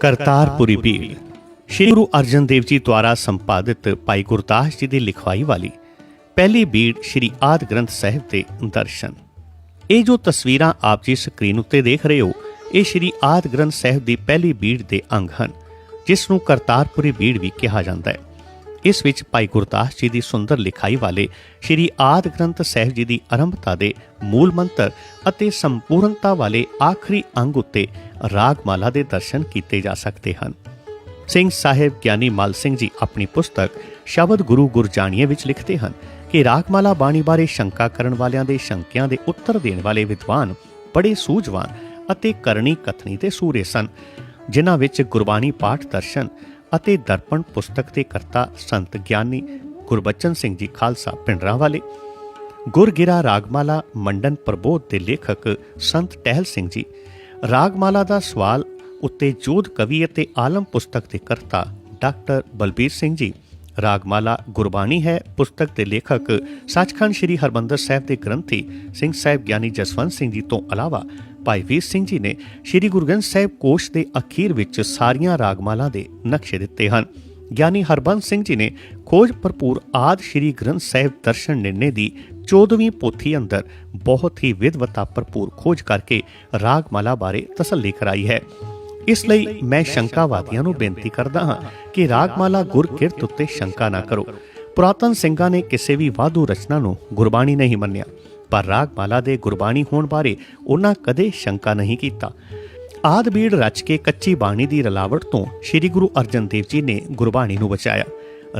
ਕਰਤਾਰਪੁਰੀ ਬੀੜ ਸ਼੍ਰੀ ਗੁਰੂ ਅਰਜਨ ਦੇਵ ਜੀ ਦੁਆਰਾ ਸੰਪਾਦਿਤ ਭਾਈ ਗੁਰਦਾਸ ਜੀ ਦੀ ਲਿਖਵਾਈ ਵਾਲੀ ਪਹਿਲੀ ਬੀੜ ਸ਼੍ਰੀ ਆਦ ਗ੍ਰੰਥ ਸਾਹਿਬ ਦੇ ਦਰਸ਼ਨ। ਇਹ ਜੋ ਤਸਵੀਰਾਂ ਆਪ ਜੀ ਸਕਰੀਨ ਉੱਤੇ ਦੇਖ ਰਹੇ ਹੋ, ਇਹ ਸ਼੍ਰੀ ਆਦ ਗ੍ਰੰਥ ਸਾਹਿਬ ਦੀ ਪਹਿਲੀ ਬੀੜ ਦੇ ਅੰਗ ਹਨ, ਜਿਸ ਨੂੰ ਕਰਤਾਰਪੁਰੀ ਬੀੜ ਵੀ ਕਿਹਾ ਜਾਂਦਾ ਹੈ। ਇਸ ਵਿੱਚ ਭਾਈ ਗੁਰਦਾਸ ਜੀ ਦੀ ਸੁੰਦਰ ਲਿਖਾਈ ਵਾਲੇ ਸ਼੍ਰੀ ਆਦ ਗ੍ਰੰਥ ਸਾਹਿਬ ਜੀ ਦੀ ਆਰੰਭਤਾ ਦੇ ਮੂਲ ਮੰਤਰ ਅਤੇ ਸੰਪੂਰਨਤਾ ਵਾਲੇ ਆਖਰੀ ਅੰਗ ਉੱਤੇ ਰਾਗਮਾਲਾ ਦੇ ਦਰਸ਼ਨ ਕੀਤੇ ਜਾ ਸਕਦੇ ਹਨ। ਸਿੰਘ ਸਾਹਿਬ ਗਿਆਨੀ ਮਲ ਸਿੰਘ ਜੀ ਆਪਣੀ ਪੁਸਤਕ ਸ਼ਬਦ ਗੁਰੂ ਗੁਰਜਾਣੀਏ ਵਿੱਚ ਲਿਖਦੇ ਹਨ ਕਿ ਰਾਗਮਾਲਾ ਬਾਣੀ ਬਾਰੇ ਸ਼ੰਕਾ ਕਰਨ ਵਾਲਿਆਂ ਦੇ ਸ਼ੰਕਿਆਂ ਦੇ ਉੱਤਰ ਦੇਣ ਵਾਲੇ ਵਿਦਵਾਨ ਬੜੇ ਸੂਝਵਾਨ ਅਤੇ ਕਰਨੀ ਕਥਨੀ ਤੇ ਸੂਰੇ ਸਨ, ਜਿਨ੍ਹਾਂ ਵਿੱਚ ਗੁਰਬਾਣੀ ਪਾਠ ਦਰਸ਼ਨ ਅਤੇ ਦਰਪਣ ਪੁਸਤਕ ਦੇ ਕਰਤਾ ਸੰਤ ਗਿਆਨੀ ਗੁਰਬਚਨ ਸਿੰਘ ਜੀ ਖਾਲਸਾ ਪਿੰਡਰਾਂ ਵਾਲੇ ਗੁਰਗਿਰਾ ਰਾਗਮਾਲਾ ਮੰਡਨ ਪ੍ਰਬੋਧ ਦੇ ਲੇਖਕ ਸੰਤ ਟਹਿਲ ਸਿੰਘ ਜੀ। ਰਾਗਮਾਲਾ ਦਾ ਸਵਾਲ ਉੱਤੇ ਜੋਧ ਕਵੀ ਅਤੇ ਆਲਮ ਪੁਸਤਕ ਦੇ ਕਰਤਾ ਡਾਕਟਰ ਬਲਬੀਰ ਸਿੰਘ ਜੀ। ਰਾਗਮਾਲਾ ਗੁਰਬਾਣੀ ਹੈ, ਪੁਸਤਕ ਦੇ ਲੇਖਕ ਸੱਚਖੰਡ ਸ੍ਰੀ ਹਰਮੰਦਰ ਸਾਹਿਬ ਦੇ ਗ੍ਰੰਥੀ ਸਿੰਘ ਸਾਹਿਬ ਗਿਆਨੀ ਜਸਵੰਤ ਸਿੰਘ ਜੀ ਤੋਂ ਇਲਾਵਾ ਭਾਈ ਵੀਰ ਸਿੰਘ ਜੀ ਨੇ ਸ੍ਰੀ ਗੁਰੂ ਗ੍ਰੰਥ ਸਾਹਿਬ ਕੋਸ਼ ਦੇ ਅਖੀਰ ਵਿੱਚ ਸਾਰੀਆਂ ਰਾਗਮਾਲਾ ਦੇ ਨਕਸ਼ੇ ਦਿੱਤੇ ਹਨ। ਗਿਆਨੀ ਹਰਬੰਸ ਸਿੰਘ ਜੀ ਨੇ ਖੋਜ ਭਰਪੂਰ ਆਦ ਸ੍ਰੀ ਗ੍ਰੰਥ ਸਾਹਿਬ ਦਰਸ਼ਨ ਨਿਰਣੇ ਦੀ 14ਵੀਂ ਪੋਥੀ ਅੰਦਰ ਬਹੁਤ ਹੀ ਵਿਦਵਤਾ ਭਰਪੂਰ ਖੋਜ ਕਰਕੇ ਰਾਗਮਾਲਾ ਬਾਰੇ ਤਸੱਲੀ ਕਰਾਈ ਹੈ। ਇਸ ਲਈ ਮੈਂ ਸ਼ੰਕਾਵਾਦੀਆਂ ਨੂੰ ਬੇਨਤੀ ਕਰਦਾ ਹਾਂ ਕਿ ਰਾਗਮਾਲਾ ਗੁਰਕਿਰਤ ਉੱਤੇ ਸ਼ੰਕਾ ਨਾ ਕਰੋ। ਪੁਰਾਤਨ ਸਿੰਘਾਂ ਨੇ ਕਿਸੇ ਵੀ ਵਾਧੂ ਰਚਨਾ ਨੂੰ ਗੁਰਬਾਣੀ ਨਹੀਂ ਮੰਨਿਆ, ਪਰ ਰਾਗਮਾਲਾ ਦੇ ਗੁਰਬਾਣੀ ਹੋਣ ਬਾਰੇ ਉਹਨਾਂ ਕਦੇ ਸ਼ੰਕਾ ਨਹੀਂ ਕੀਤਾ। ਆਦ ਬੀੜ ਰਚ ਕੇ ਕੱਚੀ ਬਾਣੀ ਦੀ ਰਲਾਵਟ ਤੋਂ ਸ੍ਰੀ ਗੁਰੂ ਅਰਜਨ ਦੇਵ ਜੀ ਨੇ ਗੁਰਬਾਣੀ ਨੂੰ ਬਚਾਇਆ।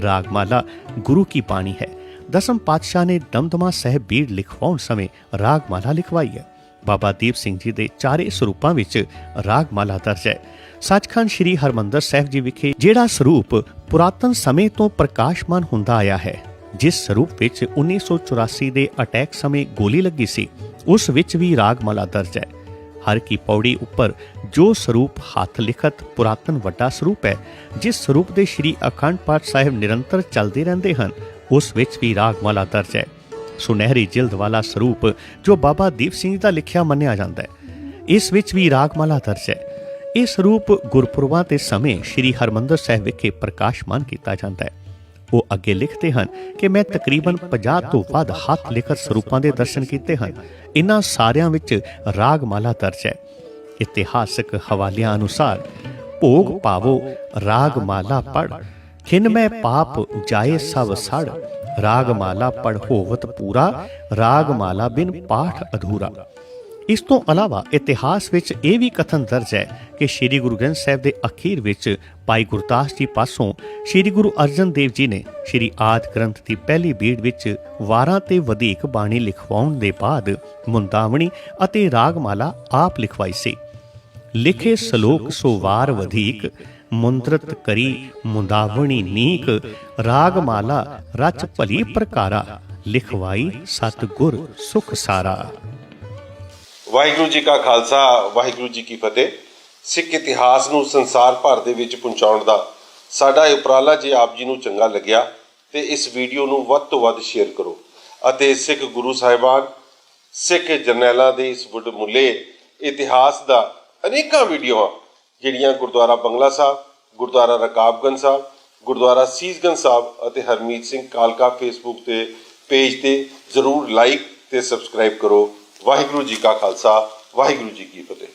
ਰਾਗਮਾਲਾ ਗੁਰੂ ਕੀ ਬਾਣੀ ਹੈ? ਦਸਮ ਪਾਤਸ਼ਾਹ ਨੇ ਦਮਦਮਾ ਸਾਹਿਬ ਬੀੜ ਲਿਖਵਾਉਣ ਸਮੇਂ ਰਾਗਮਾਲਾ ਲਿਖਵਾਈ ਹੈ। ਬਾਬਾ ਦੀਪ ਸਿੰਘ ਜੀ ਦੇ ਚਾਰੇ ਸਰੂਪਾਂ ਵਿੱਚ ਰਾਗਮਾਲਾ ਦਰਜ ਹੈ। ਸੱਚਖੰਡ ਸ੍ਰੀ ਹਰਮੰਦਰ ਸਾਹਿਬ ਜੀ ਵਿਖੇ ਜਿਹੜਾ ਸਰੂਪ ਪੁਰਾਤਨ ਸਮੇਂ ਤੋਂ ਪ੍ਰਕਾਸ਼ਮਾਨ ਹੁੰਦਾ ਆਇਆ ਹੈ, ਜਿਸ ਸਰੂਪ ਵਿੱਚ 1984 ਦੇ ਅਟੈਕ ਸਮੇਂ ਗੋਲੀ ਲੱਗੀ ਸੀ, ਉਸ ਵਿੱਚ ਵੀ ਰਾਗਮਾਲਾ ਦਰਜ ਹੈ। ਹਰ ਕੀ ਪੌੜੀ ਉੱਪਰ ਜੋ ਸਰੂਪ ਹੱਥ ਲਿਖਤ ਪੁਰਾਤਨ ਵੱਡਾ ਸਰੂਪ ਹੈ, ਜਿਸ ਸਰੂਪ ਦੇ ਸ਼੍ਰੀ ਅਖੰਡ ਪਾਠ ਸਾਹਿਬ ਨਿਰੰਤਰ ਚੱਲਦੇ ਰਹਿੰਦੇ ਹਨ, ਉਸ ਵਿੱਚ ਵੀ ਰਾਗਮਾਲਾ ਦਰਜ ਹੈ। ਸੁਨਹਿਰੀ ਜਿਲਦ ਵਾਲਾ ਸਰੂਪ ਜੋ ਬਾਬਾ ਦੀਪ ਸਿੰਘ ਦਾ ਲਿਖਿਆ ਮੰਨਿਆ ਜਾਂਦਾ ਹੈ। ਇਸ ਵਿੱਚ ਵੀ ਰਾਗਮਾਲਾ ਦਰਜ ਹੈ। ਇਹ ਸਰੂਪ ਗੁਰਪੁਰਬਾਂ ਦੇ ਸਮੇਂ ਸ਼੍ਰੀ ਹਰਮੰਦਰ ਸਾਹਿਬ ਵਿਖੇ ਪ੍ਰਕਾਸ਼ਮਾਨ ਕੀਤਾ ਜਾਂਦਾ ਹੈ। ਉਹ ਅੱਗੇ ਲਿਖਦੇ ਹਨ ਕਿ ਮੈਂ ਤਕਰੀਬਨ 50 ਤੋਂ ਵੱਧ ਹੱਥ ਲਿਖਤ ਸਰੂਪਾਂ ਦੇ ਦਰਸ਼ਨ ਕੀਤੇ ਹਨ। ਇਨ੍ਹਾਂ ਸਾਰਿਆਂ ਵਿੱਚ ਰਾਗਮਾਲਾ ਦਰਜ ਹੈ। ਇਤਿਹਾਸਕ ਹਵਾਲਿਆਂ ਅਨੁਸਾਰ, ਭੋਗ ਪਾਵੋ, ਰਾਗਮਾਲਾ ਪੜ ਖਿਨ ਮੈਂ ਪਾਪ ਜਾਏ ਸਭ ਸੜ ਰਾਗਮਾਲਾ ਪੜ ਹੋਵਤ ਪੂਰਾ, ਰਾਗਮਾਲਾ ਬਿਨ ਪਾਠ ਅਧੂਰਾ। ਇਸ ਤੋਂ ਇਲਾਵਾ ਇਤਿਹਾਸ ਵਿੱਚ ਇਹ ਵੀ ਕਥਨ ਦਰਜ ਹੈ ਕਿ ਸ੍ਰੀ ਗੁਰੂ ਗ੍ਰੰਥ ਸਾਹਿਬ ਦੇ ਅਖੀਰ ਵਿੱਚ ਭਾਈ ਗੁਰਦਾਸ ਜੀ ਪਾਸੋਂ ਸ੍ਰੀ ਗੁਰੂ ਅਰਜਨ ਦੇਵ ਜੀ ਨੇ ਸ੍ਰੀ ਆਦ ਗ੍ਰੰਥ ਦੀ ਪਹਿਲੀ ਬੀੜ ਵਿੱਚ ਵਾਰਾਂ ਤੇ ਵਧੇਕ ਬਾਣੀ ਲਿਖਵਾਉਣ ਦੇ ਬਾਅਦ ਮੁੰਦਾਵਣੀ ਅਤੇ ਰਾਗਮਾਲਾ ਆਪ ਲਿਖਵਾਈ ਸੀ। ਲਿਖੇ ਸ਼ਲੋਕ ਸੋ ਵਾਰ ਵਧੇਕ, ਮੁੰਦਰਤ ਕਰੀ ਮੁੰਦਾਵਣੀ ਨੀਕ, ਰਾਗਮਾਲਾ ਰਚ ਭਲੀ ਪ੍ਰਕਾਰਾ, ਲਿਖਵਾਈ ਸਤ ਸੁਖ ਸਾਰਾ। ਵਾਹਿਗੁਰੂ ਜੀ ਕਾ ਖਾਲਸਾ, ਵਾਹਿਗੁਰੂ ਜੀ ਕੀ ਫਤਿਹ। ਸਿੱਖ ਇਤਿਹਾਸ ਨੂੰ ਸੰਸਾਰ ਭਰ ਦੇ ਵਿੱਚ ਪਹੁੰਚਾਉਣ ਦਾ ਸਾਡਾ ਇਹ ਉਪਰਾਲਾ ਜੇ ਆਪ ਜੀ ਨੂੰ ਚੰਗਾ ਲੱਗਿਆ, ਤੇ ਇਸ ਵੀਡੀਓ ਨੂੰ ਵੱਧ ਤੋਂ ਵੱਧ ਸ਼ੇਅਰ ਕਰੋ ਅਤੇ ਸਿੱਖ ਗੁਰੂ ਸਾਹਿਬਾਨ, ਸਿੱਖ ਜਰਨੈਲਾਂ ਦੇ ਇਸ ਮੁੱਲੇ ਇਤਿਹਾਸ ਦਾ ਅਨੇਕਾਂ ਵੀਡੀਓਆਂ, ਜਿਹੜੀਆਂ ਗੁਰਦੁਆਰਾ ਬੰਗਲਾ ਸਾਹਿਬ, ਗੁਰਦੁਆਰਾ ਰਕਾਬਗੰਜ ਸਾਹਿਬ, ਗੁਰਦੁਆਰਾ ਸੀਸਗੰਜ ਸਾਹਿਬ ਅਤੇ ਹਰਮੀਤ ਸਿੰਘ ਕਾਲਕਾ ਫੇਸਬੁੱਕ ਤੇ ਪੇਜ ਤੇ ਜ਼ਰੂਰ ਲਾਈਕ ਤੇ ਸਬਸਕ੍ਰਾਈਬ ਕਰੋ। ਵਾਹਿਗੁਰੂ ਜੀ ਕਾ ਖਾਲਸਾ, ਵਾਹਿਗੁਰੂ ਜੀ ਕੀ ਫਤਿਹ।